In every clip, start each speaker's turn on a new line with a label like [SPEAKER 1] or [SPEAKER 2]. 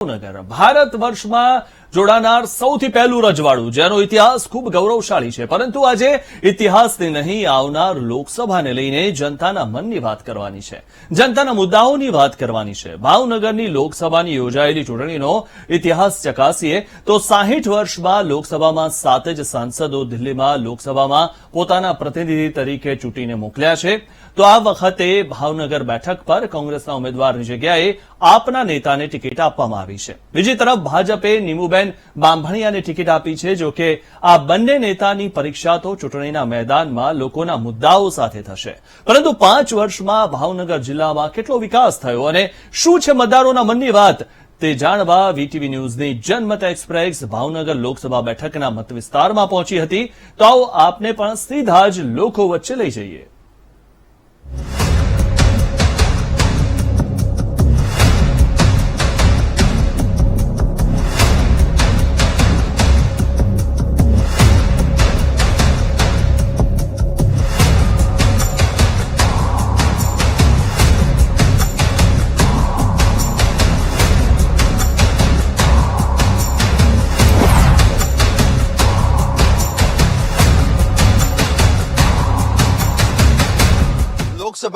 [SPEAKER 1] ભાવનગર. ભારત વર્ષમાં જોડાનાર સૌથી પહેલું રજવાડું, જેનો ઇતિહાસ ખૂબ ગૌરવશાળી છે. પરંતુ આજે ઇતિહાસની નહીં, આવનાર લોકસભાને લઈને જનતાના મનની વાત કરવાની છે. જનતાના મુદ્દાઓની વાત કરવાની છે. ભાવનગરની લોકસભાની યોજાયેલી ચૂંટણીનો ઇતિહાસ ચકાસીએ તો સાહીઠ વર્ષમાં લોકસભામાં સાત જ સાંસદો દિલ્હીમાં લોકસભામાં પોતાના પ્રતિનિધિ તરીકે ચૂંટીને મોકલ્યા છે. તો આ વખતે ભાવનગર બેઠક પર કોંગ્રેસના ઉમેદવારની જગ્યાએ આપના નેતાને ટિકિટ આપવામાં આવી. છે. બીજી તરફ ભાજપે નીમુબેન બાંભણીયાને ટિકિટ આપી છે, જો કે આ બંને નેતાની પરીક્ષા તો ચૂંટણીના મેદાનમાં લોકોના મુદ્દાઓ સાથે થશે. પરંતુ પાંચ વર્ષમાં ભાવનગર જિલ્લામાં કેટલો વિકાસ થયો અને શું છે મતદારોના મનની વાત, તે જાણવા વીટીવી ન્યૂઝની જનમત એક્સપ્રેસ ભાવનગર લોકસભા બેઠકના મત વિસ્તારમાં પહોંચી હતી. તો આવો આપને પણ સીધા જ લોકો વચ્ચે લઈ જઈએ.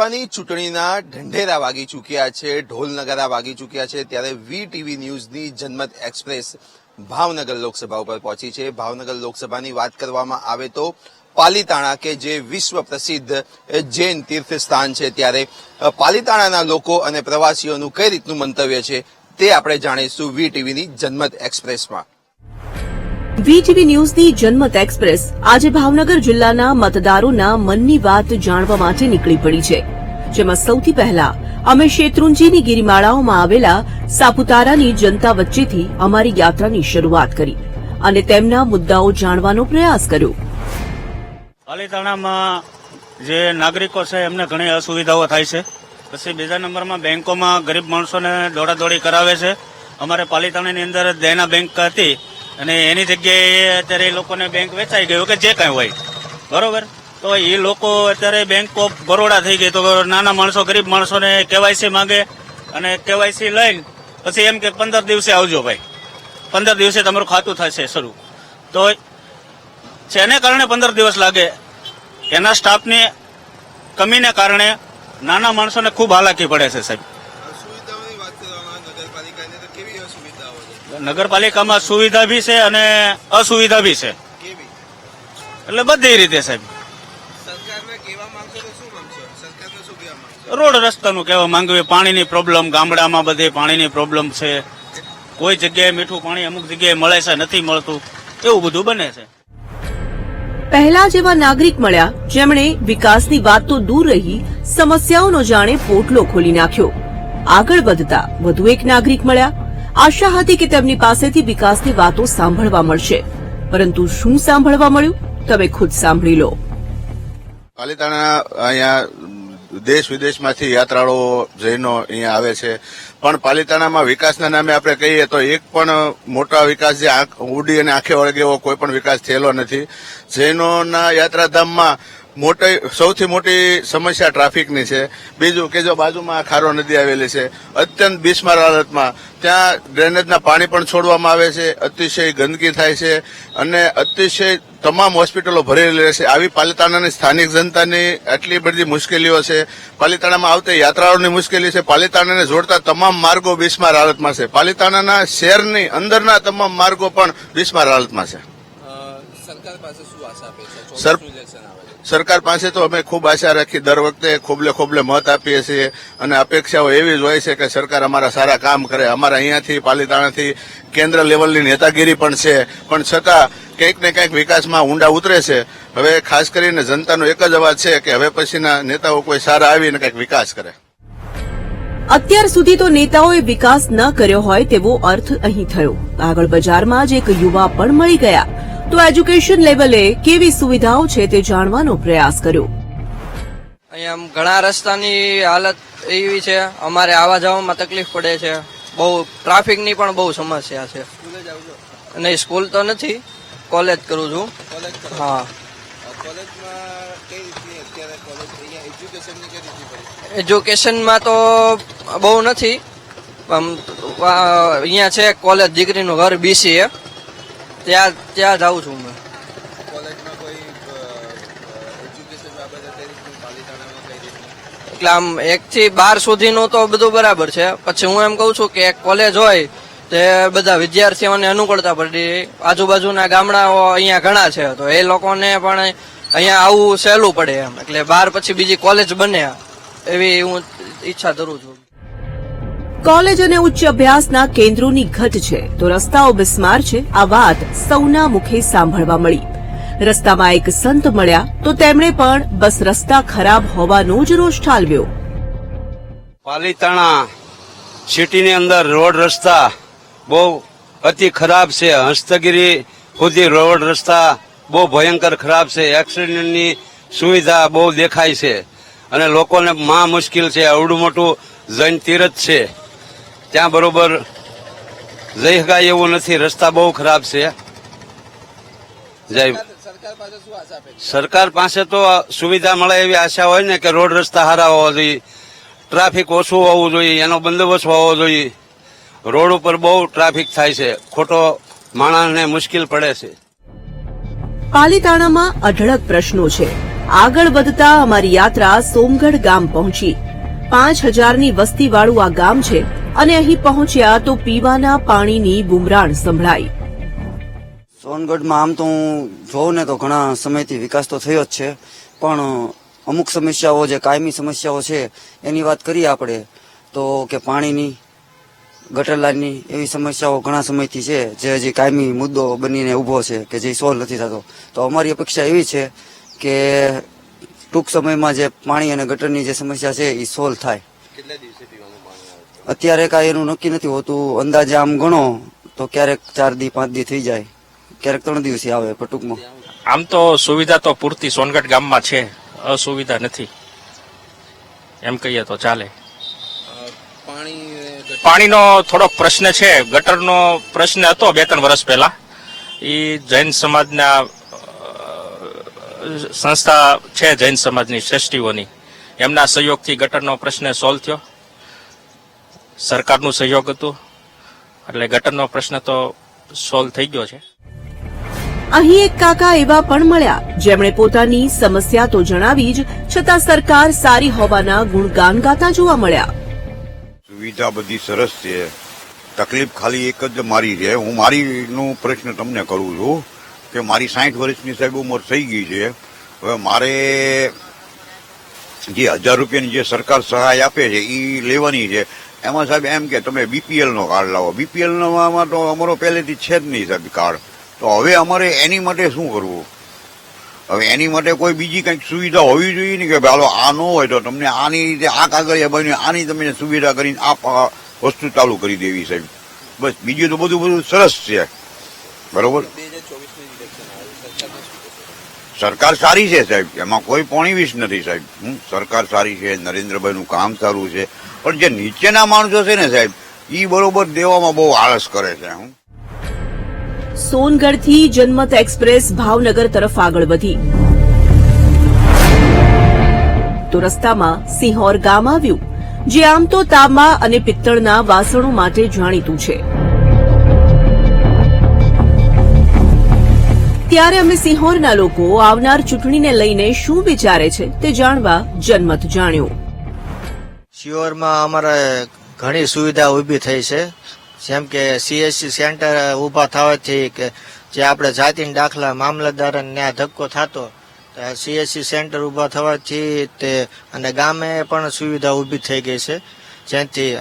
[SPEAKER 2] લોકસભાની ચૂંટણીના ઢંઢેરા વાગી ચૂક્યા છે ઢોલ નગારા વાગી ચૂક્યા છે, ત્યારે વી ટીવી ન્યૂઝની જનમત એક્સપ્રેસ ભાવનગર લોકસભા ઉપર પહોંચી છે. ભાવનગર લોકસભાની વાત કરવામાં આવે તો પાલીતાણા કે જે વિશ્વ પ્રસિદ્ધ જૈન તીર્થ સ્થાન છે, ત્યારે પાલીતાણાના લોકો અને પ્રવાસીઓનું કઈ રીતનું મંતવ્ય છે તે આપણે જાણીશું વી ટીવીની જનમત એક્સપ્રેસમાં.
[SPEAKER 3] વીટીવી ન્યૂઝની જનમત એક્સપ્રેસ. આજે ભાવનગર જિલ્લાના મતદારોના મનની વાત જાણવા માટે નીકળી પડી છે. જેમાં સૌથી પહેલા, અમે શેત્રુંજીની ગિરિમાળાઓમાં આવેલા સાપુતારાની જનતા વચ્ચેથી અમારી યાત્રાની શરૂઆત કરી અને તેમના મુદ્દાઓ જાણવાનો પ્રયાસ કર્યો.
[SPEAKER 4] પાલીતાણામાં જે નાગરિકો છે, એમને ઘણી અસુવિધાઓ થાય છે. પછી બીજા નંબરમાં બેંકોમાં ગરીબ માણસોને દોડાદોડી કરાવે છે. અમારે પાલિતાણાની અંદર દેના બેંક હતી. અને એની જગ્યાએ અત્યારે એ લોકોને બેંક વેચાઈ ગયું કે જે કાંઈ હોય. બરોબર? તો એ લોકો અત્યારે બેંક ઓફ બરોડા થઈ ગઈ. તો નાના માણસો, ગરીબ માણસોને કેવાયસી માંગે અને કેવાયસી લઈને પછી એમ કે પંદર દિવસે આવજો ભાઈ. પંદર દિવસે તમારું ખાતું થશે શરૂ. તો જેને કારણે પંદર દિવસ લાગે, એના સ્ટાફની કમીને કારણે નાના માણસોને ખૂબ હાલાકી પડે છે સાહેબ
[SPEAKER 2] સુવિધાઓની વાત કરવામાં નગરપાલિકાની તો કેવી અસુવિધાઓ છે
[SPEAKER 4] નગરપાલિકામાં સુવિધા બી છે અને અસુવિધા બી છે. એટલે બધી રીતે સાહેબ. રોડ રસ્તાનું કહેવા માંગવે પાણીની પ્રોબ્લેમ ગામડામાં બધે પાણીની પ્રોબ્લેમ છે. કોઈ જગ્યાએ મીઠું પાણી અમુક જગ્યાએ મળે છે નથી મળતું. એવું બધું બને છે.
[SPEAKER 3] પહેલા જેવા નાગરિક મળ્યા જેમણે વિકાસની વાત તો દૂર રહી સમસ્યાઓનો જાણે પોટલો ખોલી નાખ્યો. આગળ વધતા વધુ એક નાગરિક મળ્યા આશા હતી કે તેમની પાસેથી વિકાસની વાતો સાંભળવા મળશે. પરંતુ શું સાંભળવા મળ્યું, તમે ખુદ સાંભળી લો.
[SPEAKER 5] પાલિતાણા અહીંયા દેશ વિદેશમાંથી યાત્રાળુઓ જૈનો અહીંયા આવે છે. પણ પાલિતાણામાં વિકાસના નામે આપણે કહીએ તો એક પણ મોટા વિકાસ જે ઉડી અને આંખે વળગે એવો કોઈ પણ વિકાસ થયેલો નથી. જૈનોના યાત્રાધામમાં મોટી સૌથી મોટી સમસ્યા ટ્રાફિકની છે. બીજું કે જો બાજુમાં ખારો નદી આવેલી છે અત્યંત બિસ્માર હાલતમાં. ત્યાં ડ્રેનેજના પાણી પણ છોડવામાં આવે છે અતિશય ગંદકી થાય છે અને અતિશય તમામ હોસ્પિટલો ભરેલી રહેશે આવી પાલિતાણાની સ્થાનિક જનતાની આટલી બધી મુશ્કેલીઓ છે. પાલિતાણામાં આવતી યાત્રાળુની મુશ્કેલી છે. પાલિતાણાને જોડતા તમામ માર્ગો બિસ્માર હાલતમાં છે. પાલિતાણાના શહેરની અંદરના તમામ માર્ગો પણ બિસ્માર હાલતમાં છે.
[SPEAKER 2] સરકાર પાસે શું આશા આવે છે?
[SPEAKER 5] સરકાર પાસે તો અમે ખૂબ આશા રાખી દર વખતે ખોબલે ખોબલે મત આપીએ છીએ અને અપેક્ષાઓ એવી જ હોય છે કે સરકાર અમારા સારા કામ કરે. અમારા અહીંયાથી, પાલિતાણાથી, કેન્દ્ર લેવલની નેતાગીરી પણ છે. પણ છતાં કંઈક ને કંઈક વિકાસમાં ઊંડા ઉતરે છે. હવે ખાસ કરીને જનતાનો એક જ અવાજ છે કે હવે પછીના નેતાઓ કોઈ સારા આવીને કંઈક વિકાસ કરે.
[SPEAKER 3] અત્યાર સુધી તો નેતાઓએ વિકાસ ન કર્યો હોય તેવો અર્થ અહીં થયો. આગળ બજારમાં જ એક યુવા પણ મળી ગયા. તો એજ્યુકેશન લેવલે કેવી સુવિધાઓ છે તે જાણવાનો પ્રયાસ કર્યો.
[SPEAKER 6] અહીંયા આમ ઘણા રસ્તાની હાલત એવી છે અમારે આવા જવામાં તકલીફ પડે છે. બહુ ટ્રાફિકની પણ બહુ સમસ્યા છે. નહીં સ્કૂલ તો નથી કોલેજ કરું છું. હા. એજ્યુકેશનમાં તો બહુ નથી. આમ અહીંયા છે કોલેજ દીકરીનું ઘર બીસી ત્યાં ત્યાં જાઉં છું મેં
[SPEAKER 2] કોલેજમાં કોઈ એજ્યુકેશન બાબતે
[SPEAKER 6] એટલે આમ એક થી બાર સુધીનું તો બધું બરાબર છે. પછી હું એમ કહું છું કે એક કોલેજ હોય તે બધા વિદ્યાર્થીઓને અનુકૂળતા પડી. આજુબાજુના ગામડાઓ અહીંયા ઘણા છે તો એ લોકોને પણ અહીંયા આવવું સહેલું પડે એમ. એટલે બાર પછી બીજી કોલેજ બને એવી હું ઈચ્છા ધરું છું.
[SPEAKER 3] કોલેજ અને ઉચ્ચ અભ્યાસના કેન્દ્રોની ઘટ છે તો રસ્તાઓ બિસ્માર છે, આ વાત સૌના મુખે સાંભળવા મળી. રસ્તામાં એક સંત મળ્યા તો તેમણે પણ બસ રસ્તા ખરાબ હોવાનો જ રોષ ઠાલવ્યો.
[SPEAKER 7] પાલીતાણા સિટીની અંદર રોડ રસ્તા બહુ અતિ ખરાબ છે. હસ્તગીરી સુધી રોડ રસ્તા બહુ ભયંકર ખરાબ છે. એક્સિડન્ટની સુવિધા બહુ દેખાય છે. અને લોકોને મહા મુશ્કેલ છે. અવડું મોટું જૈન તીરથ છે. ત્યાં બરોબર જઈ શકાય એવું નથી. રસ્તા બહુ ખરાબ છે. જય
[SPEAKER 2] સરકાર પાસે શું આશા અપેક્ષા
[SPEAKER 7] સરકાર પાસે તો સુવિધા મળે એવી આશા હોય ને કે રોડ રસ્તા સારા હોવા જોઈએ ટ્રાફિક ઓછું હોવું જોઈએ એનો બંદોબસ્ત હોવો જોઈએ. રોડ ઉપર બહુ ટ્રાફિક થાય છે. ખોટો માણસને મુશ્કેલ પડે છે.
[SPEAKER 3] પાલીતાણામાં અઢળક પ્રશ્નો છે. આગળ વધતા અમારી યાત્રા સોમગઢ ગામ પહોંચી. પાંચ હજારની વસ્તીવાળું આ ગામ છે અને અહીં પહોંચ્યા તો પીવાના પાણીની બુમરાણ સંભળાઈ.
[SPEAKER 8] સોનગઢમાં આમ તો હું જોઉં ને તો ઘણા સમયથી વિકાસ તો થયો જ છે, પણ અમુક સમસ્યાઓ જે કાયમી સમસ્યાઓ છે, એની વાત કરીએ આપણે તો કે પાણીની ગટર લાઇનની એવી સમસ્યાઓ ઘણા સમયથી છે, જે હજી કાયમી મુદ્દો બનીને ઊભો છે કે જે સોલ્વ નથી થતો. તો અમારી અપેક્ષા એવી છે કે ટૂંક સમયમાં જે પાણી અને ગટરની જે સમસ્યા છે એ સોલ્વ થાય. અત્યારે કાંઈ એનું નક્કી નથી હોતું. અંદાજે આમ ગણો તો ક્યારેક ચાર દી પાંચ દી થઈ જાય. ક્યારેક ત્રણ દિવસે આવે પણ ટૂંકમાં.
[SPEAKER 9] આમ તો સુવિધા તો પૂરતી સોનગઢ ગામમાં છે. અસુવિધા નથી. એમ કહીએ તો ચાલે. પાણીનો થોડોક પ્રશ્ન છે. ગટરનો પ્રશ્ન હતો બે ત્રણ વર્ષ પહેલા. એ જૈન સમાજના સંસ્થા છે જૈન સમાજની શ્રેષ્ઠીઓની. એમના સહયોગથી ગટરનો પ્રશ્ન સોલ્વ થયો. સરકારનું સહયોગ હતું. એટલે ગટરનો પ્રશ્ન તો સોલ્વ થઈ ગયો છે.
[SPEAKER 3] અહીં એક કાકા એવા પણ મળ્યા. જેમણે પોતાની સમસ્યા તો જણાવી જ છતાં સરકાર સારી હોવાના ગુણગાન ગાતા જોવા મળ્યા.
[SPEAKER 10] સુવિધા બધી સરસ છે. તકલીફ ખાલી એક જ મારી છે. હું મારીનો પ્રશ્ન તમને કરું છું. કે મારી સાઠ વર્ષની સાહેબ ઉંમર થઈ ગઈ છે. હવે મારે જે હજાર રૂપિયાની જે સરકાર સહાય આપે છે એ લેવાની છે. એમાં સાહેબ એમ કે તમે બીપીએલ નો કાર્ડ લાવો. બીપીએલમાં તો અમારો પહેલેથી છે જ નહીં સાહેબ કાર્ડ. તો હવે અમારે એની માટે શું કરવું? હવે એની માટે કોઈ બીજી કંઈક સુવિધા હોવી જોઈએ ને કે ભાઈ આ ન હોય તો તમને આની રીતે આ કાગળિયા બન્યું, આની તમે સુવિધા કરીને આ વસ્તુ ચાલુ કરી દેવી સાહેબ. બસ, બીજું તો બધું બધું સરસ છે. બરોબર
[SPEAKER 2] બે હજાર ચોવીસની ઇલેક્શન આવે સરકારને શું કહેશો?
[SPEAKER 10] સરકાર સારી છે સાહેબ. એમાં કોઈ પોણીવીસ નથી સાહેબ. હમ, સરકાર સારી છે નરેન્દ્રભાઈનું કામ સારું છે. પણ જે નીચેના માણસો છે ને સાહેબ એ બરોબર દેવામાં બહુ આળસ કરે છે. હું
[SPEAKER 3] સોનગઢથી જનમત એક્સપ્રેસ ભાવનગર તરફ આગળ વધી. તો રસ્તામાં સિંહોર ગામ આવ્યું જે આમ તો તાંબા અને પિત્તળના વાસણો માટે જાણીતું છે. ત્યારે અમે સિહોરના લોકો આવનાર ચૂંટણીને લઈને શું વિચારે છે તે જાણવા જનમત જાણ્યું.
[SPEAKER 11] સિહોરમાં અમારે ઘણી સુવિધા ઊભી થઈ છે. જેમ કે સીએસસી સેન્ટર ઊભા થવાથી કે જે આપણે જાતિના દાખલા મામલતદાર ત્યાં ધક્કો થતો સીએસસી સેન્ટર ઊભા થવાથી તે અને ગામે પણ સુવિધા ઊભી થઈ ગઈ છે. જેથી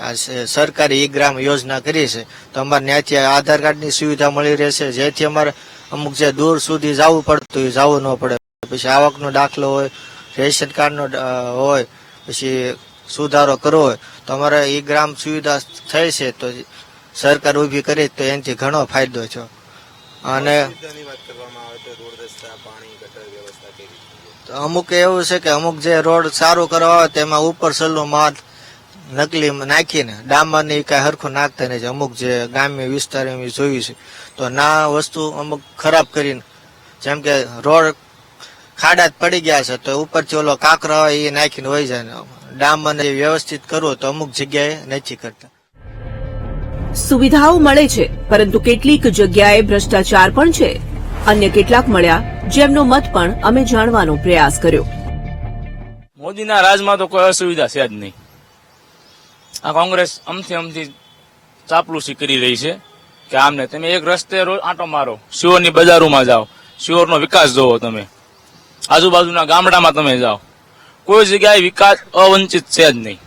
[SPEAKER 11] સરકારી ઈ ગ્રામ યોજના કરી છે. તો અમારે ત્યાંથી આધાર કાર્ડની સુવિધા મળી રહેશે. જેથી અમારે અમુક જે દૂર સુધી જવું પડતું એ જવું ન પડે. પછી આવકનો દાખલો હોય રેશન કાર્ડનો હોય પછી સુધારો કરવો હોય તો અમારે એ ગ્રામ સુવિધા થઈ છે તો સરકાર ઊભી કરી તો એનાથી ઘણો ફાયદો છે. અને
[SPEAKER 2] આવે
[SPEAKER 11] અમુક એવું છે કે અમુક જે રોડ સારું કરવા હોય તેમાં ઉપર સલ્લું માલ નકલી નાખીને ડામર કાંઈ કઈ હરખું નાખતા નહીં અમુક જે ગ્રામ્ય વિસ્તાર એમ જોયું છે તો ના વસ્તુ અમુક ખરાબ કરીને જેમ કે રોડ ખાડા જ પડી ગયા છે તો ઉપરથી ઓલો કાંકરો હોય એ નાખીને હોય જાય ને વ્યવસ્થિત કરવો તો અમુક જગ્યાએ નથી કરતા.
[SPEAKER 3] સુવિધાઓ મળે છે પરંતુ કેટલીક જગ્યાએ ભ્રષ્ટાચાર પણ છે. અન્ય કેટલાક મળ્યા જેમનો મત પણ અમે જાણવાનો પ્રયાસ કર્યો.
[SPEAKER 12] મોદીના રાજમાં તો કોઈ અસુવિધા છે જ નહીં. આ કોંગ્રેસ અમથી અમથી ચાપલુસી કરી રહી છે કે આમને તમે એક રસ્તે રોજ આંટો મારો શિવરની બજારોમાં જાઓ શિહોરનો વિકાસ જોવો તમે. આજુબાજુના ગામડામાં તમે જાઓ. કોઈ જગ્યાએ વિકાસ અવંચિત છે જ નહીં.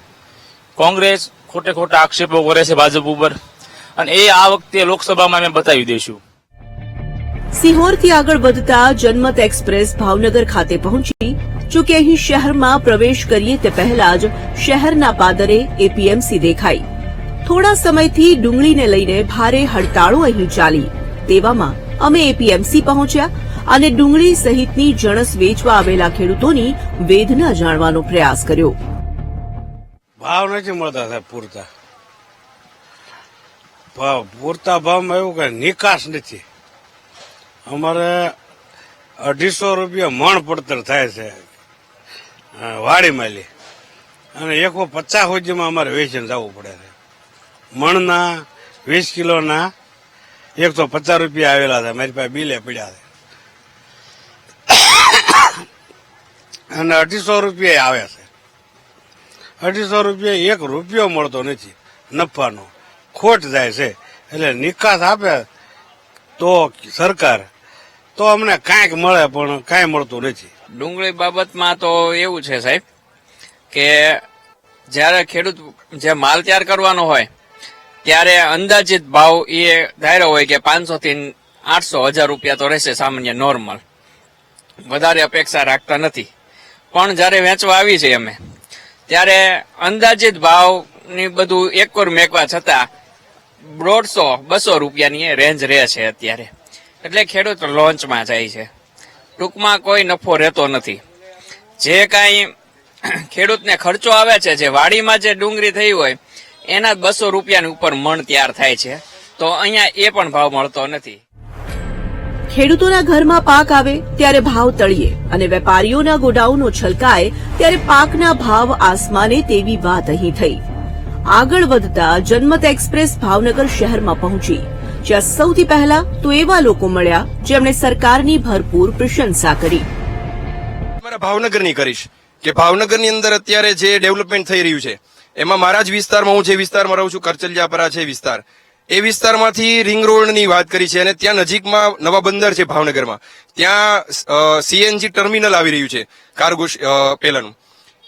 [SPEAKER 12] કોંગ્રેસ ખોટે ખોટા આક્ષેપો કરે છે ભાજપ ઉપર. અને એ આ વખતે લોકસભામાં અમે બતાવી દઈશું.
[SPEAKER 3] સિહોરથી આગળ વધતા જનમત એક્સપ્રેસ ભાવનગર ખાતે પહોંચી જો કે અહીં શહેરમાં પ્રવેશ કરીએ તે પહેલા જ શહેરના પાદરે એપીએમસી દેખાઈ થોડા સમયથી ડુંગળીને લઈને ભારે હડતાળો અહીં ચાલી તેવામાં અમે એપીએમસી પહોંચ્યા અને ડુંગળી સહિતની જણસ વેચવા આવેલા ખેડૂતોની વેદના જાણવાનો પ્રયાસ કર્યો
[SPEAKER 13] ભાવ નથી મળતા સાહેબ પૂરતા ભાવ પૂરતા ભાવમાં એવું કે નિકાસ નથી અમારે અઢીસો રૂપિયા મણ પડતર થાય છે. વાડી માલી અને એકો પચાસ હોજીમાં અમારે વેચીને જવું પડે છે. મણના વીસ કિલોના એકસો પચાસ રૂપિયા આવેલા છે. મારી પાસે બિલે પડ્યા છે. અને અઢીસો રૂપિયા આવે છે. અઢીસો રૂપિયા એક રૂપિયો મળતો નથી. નફાનો. ખોટ જાય છે. એટલે નિકાસ આપે તો સરકાર. તો અમને કાંઈક મળે પણ કાંઈ મળતું નથી.
[SPEAKER 12] ડુંગળી બાબતમાં તો એવું છે સાહેબ કે જ્યારે ખેડૂત જે માલ તૈયાર કરવાનો હોય, ત્યારે અંદાજિત ભાવ એ ધાર્યો હોય કે પાંચસો થી આઠસો હજાર રૂપિયા તો રહેશે સામાન્ય નોર્મલ. વધારે અપેક્ષા રાખતા નથી. પણ જ્યારે વેચવા આવી છે અમે, ત્યારે અંદાજિત ભાવની બધું એકર મેકવા છતાં દોઢસો, બસો રૂપિયાની રેન્જ રહે છે અત્યારે. એટલે ખેડૂત લોન્ચમાં જાય છે. ટૂંકમાં કોઈ નફો રહેતો નથી. જે કાંઈ ખેડૂતને ખર્ચો આવે છે, જે વાડીમાં જે ડુંગળી થઈ હોય, એના બસો રૂપિયાની ઉપર મણ તૈયાર થાય છે. તો અહીંયા એ પણ ભાવ મળતો નથી.
[SPEAKER 3] ખેડૂતોના ઘરમાં પાક આવે ત્યારે ભાવ તળીએ અને વેપારીઓના ગોડાઉનો છલકાય ત્યારે પાકના ભાવ આસમાને તેવી વાત અહીં થઈ. આગળ વધતા જનમત એક્સપ્રેસ ભાવનગર શહેરમાં પહોંચી. જ્યાં સૌથી પહેલા તો એવા લોકો મળ્યા જેમણે સરકારની ભરપૂર પ્રશંસા કરી.
[SPEAKER 14] ભાવનગરની કરીશ. કે ભાવનગરની અંદર અત્યારે જે ડેવલપમેન્ટ થઈ રહ્યું છે, એમાં મારા જ વિસ્તારમાં હું જે વિસ્તારમાં રહું છું, કરચલિયાપરા છે વિસ્તાર. એ વિસ્તારમાંથી રિંગ રોડની વાત કરી છે અને ત્યાં નજીકમાં નવા બંદર છે ભાવનગરમાં. ત્યાં સીએનજી ટર્મિનલ આવી રહ્યું છે કાર્ગો પેલાનું.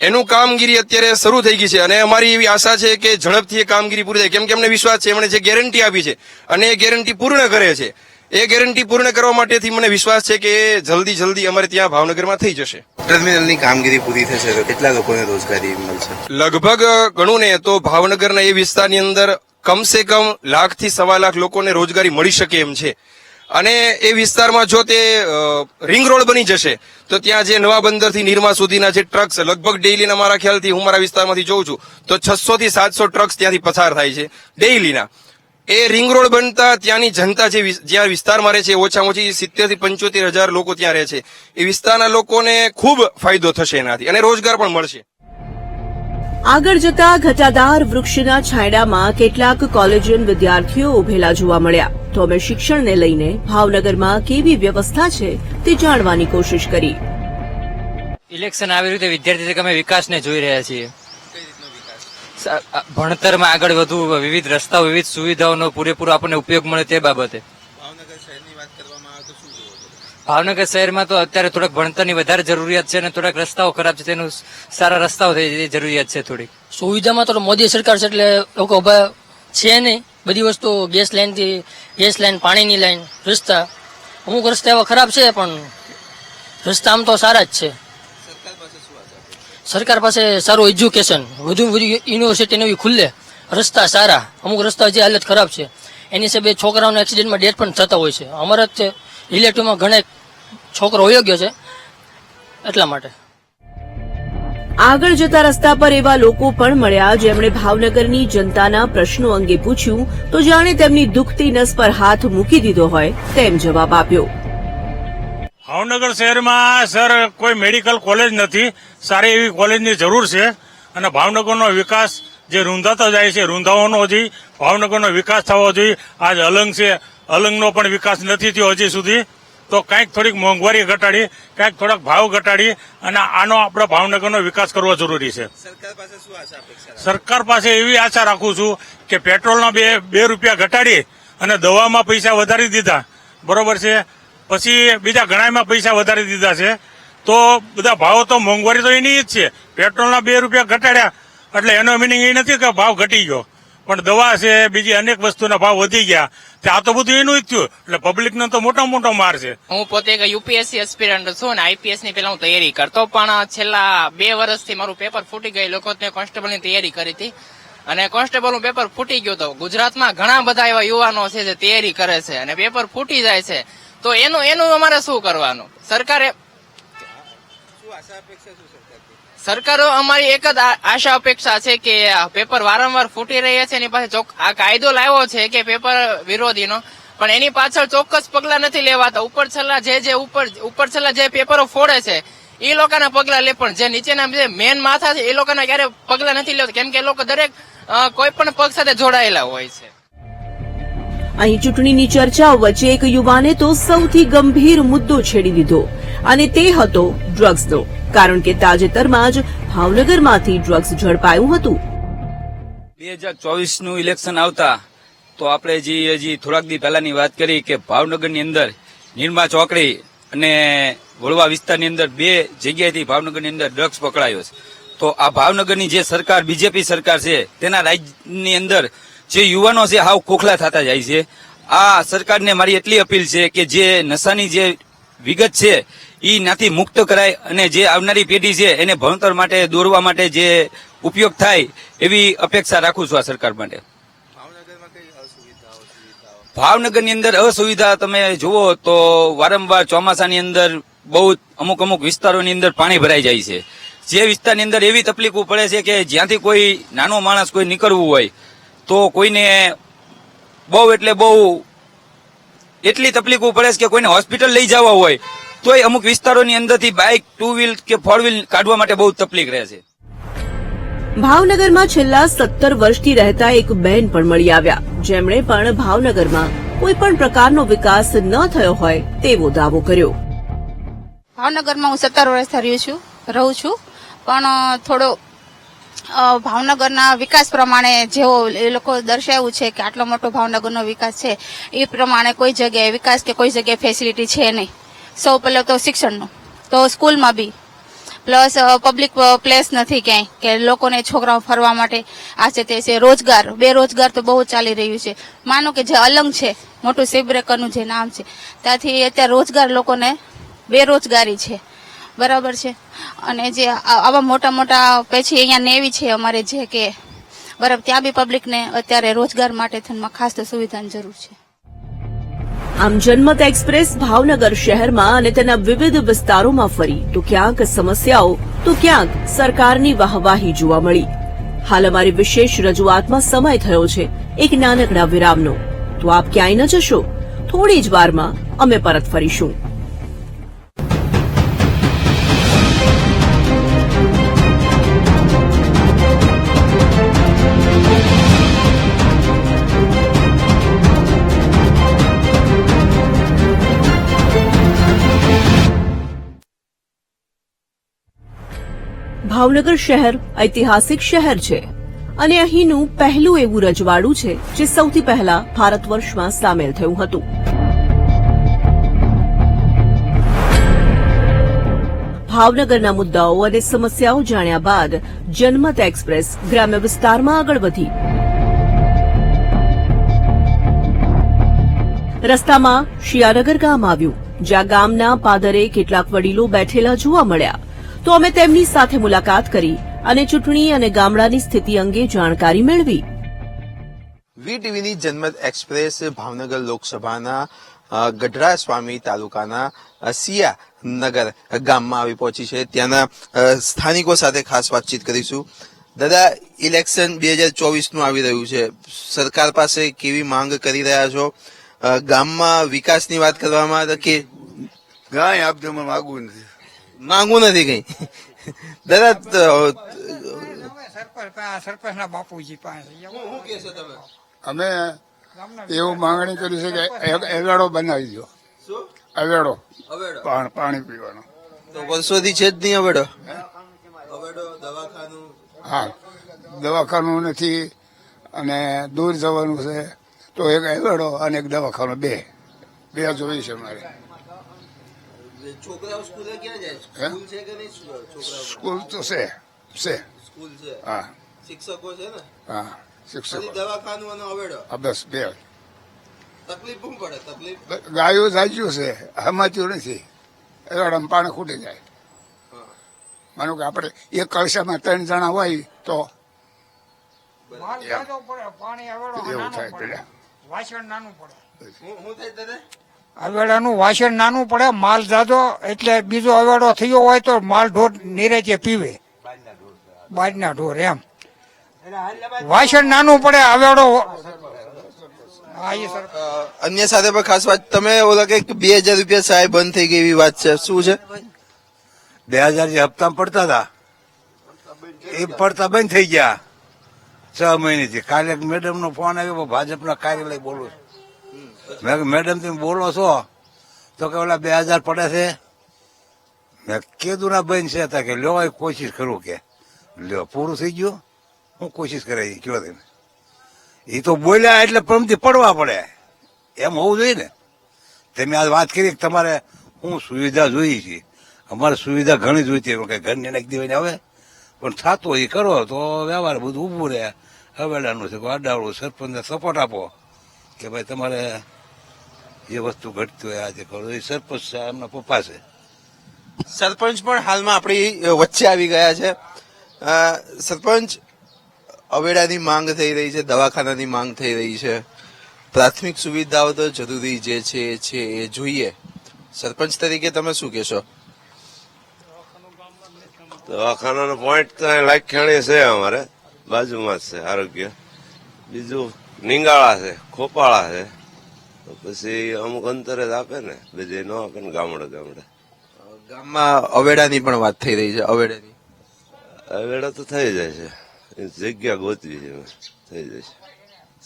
[SPEAKER 14] એનું કામગીરી અત્યારે શરૂ થઈ ગઈ છે અને અમારી એવી આશા છે કે ઝડપથી એ કામગીરી પૂરી થાય. કેમ કે અમને વિશ્વાસ છે એમણે જે ગેરંટી આપી છે અને એ ગેરંટી પૂર્ણ કરે છે એ ગેરંટી પૂર્ણ કરવા માટેથી મને વિશ્વાસ છે કે જલ્દી જલ્દી અમારે ત્યાં ભાવનગરમાં થઈ જશે.
[SPEAKER 2] ટર્મિનલની કામગીરી પૂરી થશે તો કેટલા લોકોને રોજગારી મળશે?
[SPEAKER 14] લગભગ ગણું ને તો ભાવનગરના એ વિસ્તારની અંદર કમસે કમ લાખથી સવા લાખ લોકોને રોજગારી મળી શકે એમ છે. અને એ વિસ્તારમાં જો તે રિંગ રોડ બની જશે, તો ત્યાં જે નવા બંદરથી નિરમા સુધીના જે ટ્રક્સ લગભગ ડેઇલીના મારા ખ્યાલથી હું મારા વિસ્તારમાંથી જોઉં છું, તો છસો થી સાતસો ટ્રક્સ ત્યાંથી પસાર થાય છે ડેઈલીના એ રિંગ રોડ બનતા ત્યાંની જનતા જે જ્યાં વિસ્તારમાં રહે છે ઓછામાં ઓછી સિત્તેરથી પંચોતેર હજાર લોકો ત્યાં રહે છે. એ વિસ્તારના લોકોને ખૂબ ફાયદો થશે એનાથી, અને રોજગાર પણ મળશે.
[SPEAKER 3] આગળ જતા ઘટાદાર વૃક્ષના છાંયડામાં કેટલાક કોલેજિયન વિદ્યાર્થીઓ ઉભેલા જોવા મળ્યા. તો અમે શિક્ષણને લઈને ભાવનગરમાં કેવી વ્યવસ્થા છે તે જાણવાની કોશિશ કરી.
[SPEAKER 15] ઇલેક્શન આવી રીતે વિદ્યાર્થી તરીકે અમે વિકાસને જોઈ રહ્યા છીએ. ભણતરમાં આગળ વધવું, વિવિધ રસ્તાઓ, વિવિધ સુવિધાઓનો પૂરેપૂરો આપણને ઉપયોગ મળે તે બાબતે. ભાવનગર શહેરમાં તો અત્યારે થોડાક ભણતરની વધારે જરૂરિયાત છે અને થોડાક રસ્તાઓ ખરાબ છે, તેનું સારા રસ્તાઓ થઈ જરૂરિયાત છે થોડીક.
[SPEAKER 16] સુવિધામાં તો મોદી સરકાર છે એટલે લોકો ઊભા છે નહીં. બધી વસ્તુ ગેસ લાઈનથી ગેસ લાઈન, પાણીની લાઈન, રસ્તા. અમુક રસ્તા એવા ખરાબ છે, પણ રસ્તા આમ તો સારા જ છે. સરકાર પાસે સારું એજ્યુકેશન વધુ વધુ યુનિવર્સિટી નવી ખુલ્લે. રસ્તા સારા. અમુક રસ્તા જે હાલત ખરાબ છે. એની હિસાબે છોકરાઓના એક્સિડન્ટમાં ડેથ પણ થતા હોય છે. અમારે જ રિલેટિવમાં ઘણા છોકરો યોગ્ય ગયો છે. એટલા માટે.
[SPEAKER 3] આગળ જતા રસ્તા પર એવા લોકો પણ મળ્યા જેમણે ભાવનગરની જનતાના પ્રશ્નો અંગે પૂછ્યું તો જાણે તેમની દુખતી નસ પર હાથ મૂકી દીધો હોય તેમ જવાબ આપ્યો.
[SPEAKER 13] ભાવનગર શહેરમાં સર કોઈ મેડિકલ કોલેજ નથી. સારી એવી કોલેજની જરૂર છે અને ભાવનગરનો વિકાસ જે રૂંધાતો જાય છે રૂંધાવાનો હજી ભાવનગરનો વિકાસ થવો જોઈએ. આજ અલંગ છે. અલંગનો પણ વિકાસ નથી થયો હજી સુધી. તો કંઈક થોડીક મોંઘવારી ઘટાડી કંઈક થોડાક ભાવ ઘટાડી અને આનો આપણે ભાવનગરનો વિકાસ કરવો જરૂરી છે.
[SPEAKER 2] સરકાર પાસે
[SPEAKER 13] એવી આશા રાખું છું કે પેટ્રોલના બે બે રૂપિયા ઘટાડી અને દવામાં પૈસા વધારી દીધા. બરોબર છે? પછી બીજા ઘણામાં પૈસા વધારી દીધા છે. તો બધા ભાવો તો મોંઘવારી તો એની જ છે. પેટ્રોલના બે રૂપિયા ઘટાડ્યા. એટલે એનો મિનિંગ એ નથી કે ભાવ ઘટી ગયો. પણ દવા છે બીજી અનેક વસ્તુના ભાવ વધી ગયા. તે આ તો બધું એનું જ થયું. એટલે પબ્લિકનો તો મોટા મોટો માર છે.
[SPEAKER 9] હું પોતે એક યુપીએસસી એસ્પિરન્ટ છું ને આઈપીએસની પેલા હું તૈયારી કરતો પણ છેલ્લા બે વર્ષથી મારું પેપર ફૂટી ગયું. લોકો મેં કોન્સ્ટેબલની તૈયારી કરી હતી. અને કોન્સ્ટેબલનું પેપર ફૂટી ગયું તો ગુજરાતમાં ઘણા બધા એવા યુવાનો છે જે તૈયારી કરે છે અને પેપર ફૂટી જાય છે. તો એનું એનું અમારે શું કરવાનું? સરકારે
[SPEAKER 2] શું આશા અપેક્ષા શું સરકારથી
[SPEAKER 9] સરકારો અમારી એક જ આશા અપેક્ષા છે કે પેપર વારંવાર ફૂટી રહ્યા છે. એની પાસે ચોક- આ કાયદો લાવ્યો છે કે પેપર વિરોધીનો. પણ એની પાછળ ચોક્કસ પગલા નથી લેવાતા. ઉપર છેલ્લા જે જે ઉપર ઉપર છેલ્લા જે પેપરો ફોડે છે એ લોકોના પગલા લે પણ જે નીચેના જે મેન માથા છે એ લોકોના ક્યારે પગલા નથી લેતા કેમ કે એ લોકો દરેક કોઈ પણ પગ સાથે જોડાયેલા હોય છે.
[SPEAKER 3] અહીં ચૂંટણીની ચર્ચાઓ વચ્ચે એક યુવાને તો સૌથી ગંભીર મુદ્દો છેડી દીધો. અને તે હતો ડ્રગ્સનો કારણ કે તાજેતરમાં જ ભાવનગરમાંથી ડ્રગ્સ ઝડપાયું હતું.
[SPEAKER 17] બે હજાર ચોવીસનું ઇલેક્શન આવતા, તો આપણે જે હજી થોડાક દી પહેલાની વાત કરી કે ભાવનગરની અંદર નિરમા ચોકડી અને વડવા વિસ્તારની અંદર બે જગ્યાએથી ભાવનગરની અંદર ડ્રગ્સ પકડાયો છે. તો આ ભાવનગરની જે સરકાર, બીજેપી સરકાર છે, તેના રાજ્યની અંદર જે યુવાનો છે, હાવ ખોખલા થતા જાય છે. આ સરકારને મારી એટલી અપીલ છે કે જે નશાની જે વિગત છે એ નાથી મુક્ત કરાય અને જે આવનારી પેઢી છે એને ભણતર માટે, દોરવા માટે જે ઉપયોગ થાય એવી અપેક્ષા રાખું છું આ સરકાર માટે. ભાવનગરની અંદર અસુવિધા તમે જુઓ તો વારંવાર ચોમાસાની અંદર બહુ અમુક અમુક વિસ્તારોની અંદર પાણી ભરાઈ જાય છે. જે વિસ્તારની અંદર એવી તકલીફો પડે છે કે જ્યાંથી કોઈ નાનો માણસ કોઈ નીકળવું હોય, તો કોઈને બહુ એટલે બહુ એટલી તકલીફો પડે છે કે કોઈને હોસ્પિટલ લઈ જવા હોય તોય અમુક વિસ્તારોની અંદરથી બાઇક ટુ વ્હીલ કે ફોર વ્હીલ કાઢવા માટે બહુ તકલીફ રહે છે.
[SPEAKER 3] ભાવનગરમાં છેલ્લા સત્તર વર્ષથી રહેતા એક બેન પણ મળી આવ્યા. જેમણે પણ ભાવનગરમાં કોઈ પણ પ્રકારનો વિકાસ ન થયો હોય તેવો દાવો કર્યો.
[SPEAKER 16] ભાવનગરમાં હું સત્તર વર્ષથી રહ્યું છું રહું છું. પણ થોડો ભાવનગરના વિકાસ પ્રમાણે જેવો એ લોકો દર્શાવ્યું છે કે આટલો મોટો ભાવનગરનો વિકાસ છે એ પ્રમાણે કોઈ જગ્યાએ વિકાસ કે કોઈ જગ્યાએ ફેસિલિટી છે નહીં. સૌ પહેલાં તો શિક્ષણનું. તો સ્કૂલમાં બી. પ્લસ પબ્લિક પ્લેસ નથી ક્યાંય, કે લોકોને છોકરાઓ ફરવા માટે આ છે તે છે રોજગાર. બેરોજગાર તો બહુ ચાલી રહ્યું છે. માનો કે જે અલંગ છે, મોટું શિવબ્રેકરનું જે નામ છે, ત્યાંથી અત્યારે રોજગાર લોકોને બેરોજગારી છે. બરાબર છે? અને જે આવા મોટા મોટા, પછી અહીંયા નેવી છે અમારે જે કે, બરાબર, ત્યાં બી પબ્લિકને અત્યારે રોજગાર માટે ખાસ તો સુવિધાની જરૂર છે.
[SPEAKER 3] આમ જનમત એક્સપ્રેસ ભાવનગર શહેરમાં અને તેના વિવિધ વિસ્તારોમાં ફરી. તો ક્યાંક સમસ્યાઓ, તો ક્યાંક સરકારની વાહવાહી જોવા મળી. હાલ અમારી વિશેષ રજૂઆતમાં સમય થયો છે એક નાનકડા વિરામનો. તો આપ ક્યાંય ન જશો? થોડી જ વારમાં અમે પરત ફરીશું. ભાવનગર શહેર ઐતિહાસિક શહેર છે. અને અહીંનું પહેલું એવું રજવાડું છે, જે સૌથી પહેલા ભારત વર્ષમાં સામેલ થયું હતું. ભાવનગરના મુદ્દાઓ અને સમસ્યાઓ જાણ્યા બાદ જનમત એક્સપ્રેસ ગ્રામ્ય વિસ્તારમાં આગળ વધી. રસ્તામાં શિયાનગર ગામ આવ્યું, જ્યાં ગામના પાદરે કેટલાક વડીલો બેઠેલા જોવા મળ્યા. તો અમે તેમની સાથે મુલાકાત કરી અને ચૂંટણી અને ગામડાની સ્થિતિ અંગે જાણકારી મેળવી.
[SPEAKER 2] વી ટીવીની જનમત એક્સપ્રેસ ભાવનગર લોકસભાના ગઢડા સ્વામી તાલુકાના સિયા નગર ગામમાં આવી પહોંચી છે. ત્યાંના સ્થાનિકો સાથે ખાસ વાતચીત કરીશું. દાદા ઇલેક્શન બે હજાર ચોવીસનું આવી રહ્યું છે. સરકાર પાસે કેવી માંગ કરી રહ્યા છો? ગામમાં વિકાસની વાત કરવામાં કે
[SPEAKER 10] કાંઈ આપ માગવું નથી.
[SPEAKER 2] માંગવું નથી કઈ. દાદા
[SPEAKER 18] સરપંચ બાપુજી પાસે.
[SPEAKER 19] અમે એવું માંગણી કરી છે કે અગાડો બનાવી દો.
[SPEAKER 2] શું?
[SPEAKER 19] અવેડો.
[SPEAKER 2] અવેડો?
[SPEAKER 19] પાણ- પાણી પીવાનો.
[SPEAKER 2] તો વર્ષોથી છે જ નહીં અવેડો? અવેડો
[SPEAKER 19] હા. દવાખાનું નથી અને દૂર જવાનું છે. તો એક એવેડો અને એક દવાખાનું બે. બે જોઈ છે મારે.
[SPEAKER 2] છોકરાઓ સ્કૂલે ક્યાં જાય? સ્કૂલ છે કે નહીં છોકરાઓ.
[SPEAKER 19] સ્કૂલ તો છે. છે.
[SPEAKER 2] સ્કૂલ છે.
[SPEAKER 19] હા.
[SPEAKER 2] શિક્ષકો છે ને?
[SPEAKER 19] હા શિક્ષકો.
[SPEAKER 2] દવાખાનું અને અવેડો.
[SPEAKER 19] હા બસ બે.
[SPEAKER 2] તકલીફ શું પડે તકલીફ.
[SPEAKER 19] ગાયો જાજ્યું છે. હમાચ્યું નથી. રડમ પાણી ખૂટી જાય. માનો કે આપણે એક કળશામાં ત્રણ જણા હોય તો
[SPEAKER 18] માલ જાજો પડે. પાણી આવેડો
[SPEAKER 19] એવું થાય
[SPEAKER 18] પડે.
[SPEAKER 19] પેલા.
[SPEAKER 18] વાસણ નાનું પડે.
[SPEAKER 2] હું હું થાય દાદા
[SPEAKER 18] અવેડાનું વાસણ નાનું પડે માલ જાજો એટલે બીજો અવેડો થયો હોય તો માલ ઢોર નીરેજે પીવે. બાજના ઢોર એમ. વાસણ નાનું પડે અવેડો
[SPEAKER 2] અન્ય સાથે પણ ખાસ વાત તમે ઓલા કે બે હજાર રૂપિયા સહાય બંધ થઈ ગઈ એવી વાત છે. શું છે?
[SPEAKER 20] બે હજાર જે હપ્તા પડતા હતા એ પડતા બંધ થઈ ગયા. છ મહિનેથી. કાલે એક મેડમ નો ફોન આવ્યો ભાજપના કાર્યાલય બોલું છું. મેં મેડમ, તમે બોલો છો. તો કે ઓલા બે હજાર પડે છે. મેં કીધું, ના બંધ છે તા કે, લ્યો કોશિશ કરું કે. લ્યો, પૂરું થઈ ગયું. હું કોશિશ કરાવી કયો તમે એ તો બોલ્યા એટલે પ્રમથી પડવા પડે. એમ હોવું જોઈએ ને. તમે આ વાત કરી કે તમારે હું સુવિધા જોઈ છે. અમારે સુવિધા ઘણી જોઈતી હોય કે ઘરની નાખી દેવાની આવે. પણ થતો એ કરો. તો વ્યવહાર બધું ઊભું રહે. હવેડાનું છે અડાવડું સરપંચને સપોર્ટ આપો. કે ભાઈ તમારે જે વસ્તુ ઘટતી હોય આજે ખરો એ સરપંચ છે એમના પપ્પા છે.
[SPEAKER 2] સરપંચ પણ હાલમાં આપણી વચ્ચે આવી ગયા છે. સરપંચ અવેડાની માંગ થઈ રહી છે દવાખાનાની માંગ થઈ રહી છે. પ્રાથમિક સુવિધાઓ તો જરૂરી જે છે એ છે એ જોઈએ. સરપંચ તરીકે તમે શું કહેશો?
[SPEAKER 21] દવાખાનાનો પોઈન્ટ તો અહીં લાખેણી છે અમારે. બાજુમાં જ છે આરોગ્ય. બીજું નિંગાળા છે ખોપાળા છે. તો પછી અમુક અંતરે જ આપે ને. બીજે ન આપે ને ગામડે ગામડે.
[SPEAKER 2] ગામમાં અવેડાની પણ વાત થઈ રહી છે અવેડાની.
[SPEAKER 21] અવેડા તો થઈ જાય છે. જગ્યા ગોતવી છે થઈ જાય છે.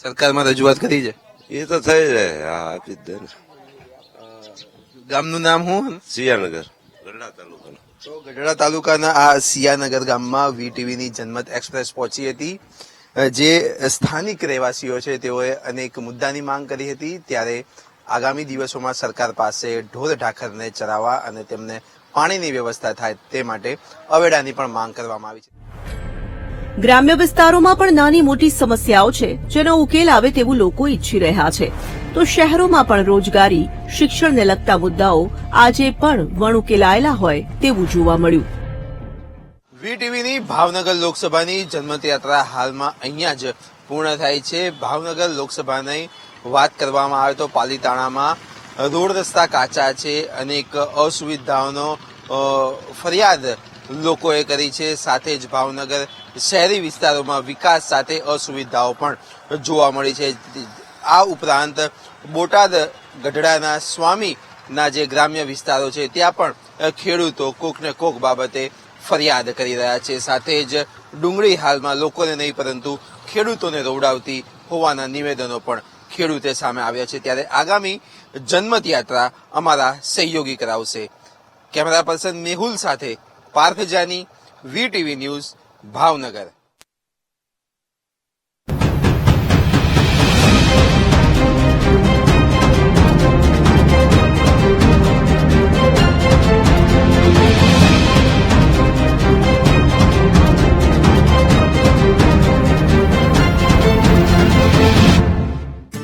[SPEAKER 2] સરકારમાં રજૂઆત કરી છે?
[SPEAKER 21] એ તો થઈ જાય હા આપી જ દે ને.
[SPEAKER 2] ગામનું નામ શું?
[SPEAKER 21] સિયાનગર ગઢડા તાલુકાનું.
[SPEAKER 2] તો ગઢડા તાલુકાના આ સિયાનગર ગામમાં વીટીવીની જન્મત એક્સપ્રેસ પહોંચી હતી. જે સ્થાનિક રહેવાસીઓ છે, તેઓએ અનેક મુદ્દાની માંગ કરી હતી. ત્યારે આગામી દિવસોમાં સરકાર પાસે ઢોર ઢાખરને ચરાવવા અને તેમને પાણીની વ્યવસ્થા થાય તે માટે અવેડાની પણ માંગ કરવામાં આવી છે.
[SPEAKER 3] ગ્રામ્ય વિસ્તારોમાં પણ નાની મોટી સમસ્યાઓ છે, જેનો ઉકેલ આવે તેવું લોકો ઈચ્છી રહ્યા છે. તો શહેરોમાં પણ રોજગારી, શિક્ષણને લગતા મુદ્દાઓ આજે પણ વણ ઉકેલાયેલા હોય તેવું જોવા મળ્યું.
[SPEAKER 2] વીટીવીની ભાવનગર લોકસભાની જન્મત યાત્રા હાલમાં અહીંયા જ પૂર્ણ થાય છે. ભાવનગર લોકસભાની વાત કરવામાં આવે તો પાલીતાણામાં રોડ રસ્તા કાચા છે. અનેક અસુવિધાઓનો ફરિયાદ લોકોએ કરી છે. સાથે જ ભાવનગર શહેરી વિસ્તારોમાં વિકાસ સાથે અસુવિધાઓ પણ જોવા મળી છે. આ ઉપરાંત બોટાદ ગઢડાના સ્વામીના જે ગ્રામ્ય વિસ્તારો છે, ત્યાં પણ ખેડૂતો કોક ને કોક બાબતે ફરિયાદ કરી રહ્યા છે. સાથે જ ડુંગળી હાલમાં લોકોને નહીં, પરંતુ ખેડૂતોને રોવડાવતી હોવાના નિવેદનો પણ ખેડૂતે સામે આવ્યા છે. ત્યારે આગામી જન્મત યાત્રા અમારા સહયોગી કરાવશે. કેમેરા પર્સન મેહુલ સાથે પાર્થ જાની વીટીવી ન્યૂઝ, ભાવનગર.